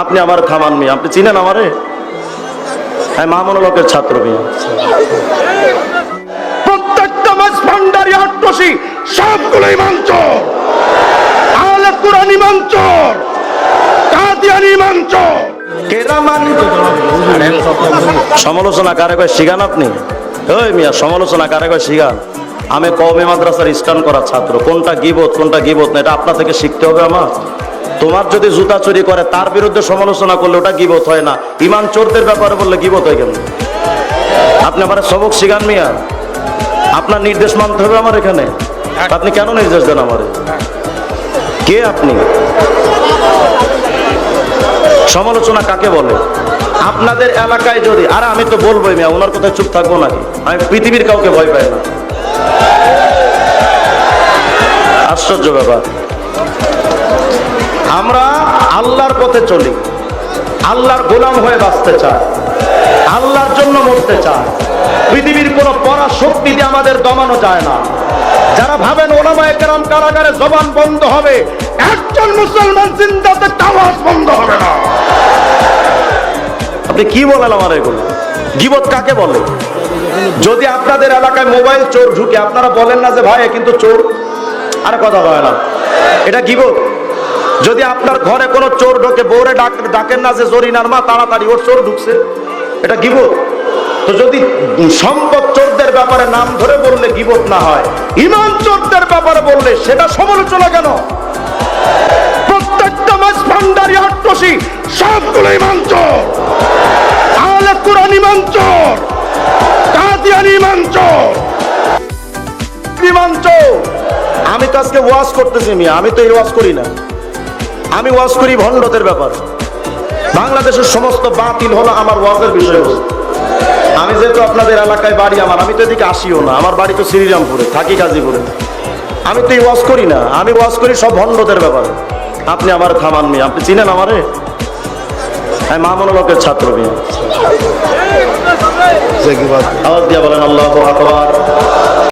আপনি আমার থামান মিয়া আপনি চিনেন আমারে? হ্যাঁ মামুনুলকের ছাত্র মিয়া। প্রত্যেকটা মাছ ভান্ডারি আট্টসি সবগুলোই মাঞ্চর আহলে কুরানি মাঞ্চর কাদিয়ানি মাঞ্চর সমালোচনা কারে কয় শিগান আপনি? ওই মিয়া সমালোচনা কারে কয় শিগান আমি কওমি মাদ্রাসার স্টান করা ছাত্র কোনটা গিবত কোনটা গিবত না এটা আপনার থেকে শিখতে হবে আমার। তোমার যদি জুতা চুরি করে তার বিরুদ্ধে সমালোচনা করলে ওটা গিবত হয় না। ইমান চোরদের ব্যাপারে বললে গিবত হয় কেন? আপনি আমার সবক শিগান মিয়া। আপনার নির্দেশ মানতে হবে আমার এখানে। আপনি কেন নির্দেশ দেন আমারে? কে আপনি? সমালোচনা কাকে বলে? আপনাদের এলাকায় যদি আর আমি তো বলবোই মিয়া ওনার কোথায় চুপ থাকব নাকি? আমি পৃথিবীর কাউকে ভয় পাই না। আশ্চর্য ব্যাপার। আমরা আল্লাহর পথে চলি। আল্লাহর গোলাম হয়ে বাঁচতে চাই। আল্লাহর জন্য মরতে চাই। পৃথিবীর কোন শক্তি দিয়ে আমাদের দমানো যায় না। যারা ভাবেন ওলামায় কেরাম কারাগারে জবান বন্ধ হবে, একজন মুসলমান চিন্তাতে আওয়াজ বন্ধ হবে না। আপনি কি বলেন আমার এগুলো? গিবত কাকে বলে? যদি আপনাদের এলাকায় মোবাইল চোর ঢুকে, আপনারা বলেন না যে ভাই কিন্তু চোর। আর কথা হয় না। এটা গিবত। যদি আপনার ঘরে কোনো চোর ঢোকে ডাক ডাকেন না যে জরিনার মা, তাড়াতাড়ি ওর চোর ঢুকছে। এটা গিবত। তো যদি সম্পদ চোরদের ব্যাপারে নাম ধরে বললে গিবত না হয়, ইমান চোরদের ব্যাপারে বললে সেটা সমালোচনা কেন? প্রত্যেকটা মাছ ভান্ডারি, আট্টসি সবগুলোই মাঞ্চর আহলে কুরানি মাঞ্চর কাদিয়ানি মাঞ্চর মাঞ্চর আমি তো আজকে ওয়াজ করতেছি আমি তো এই ওয়াজ করি না। আমি ওয়াজ করি ভণ্ডদের ব্যাপার। বাংলাদেশের সমস্ত বাতিল হলো আমার ওয়াজের বিষয়বস্তু। আমি যেহেতু আপনাদের এলাকায় বাড়ি আমার আমি তো এদিকে আসিও না। আমার বাড়ি তো শ্রীরামপুরে থাকি গাজীপুরে। আমি তো এই ওয়াজ করি না আমি ওয়াজ করি সব ভণ্ডদের ব্যাপারে। আপনি আমার থামান মিয়া আপনি চিনেন আমারে? হ্যাঁ মামুনুলকের ছাত্র মিয়া। আওয়াজ দিয়া বলেন আল্লাহ আকবার।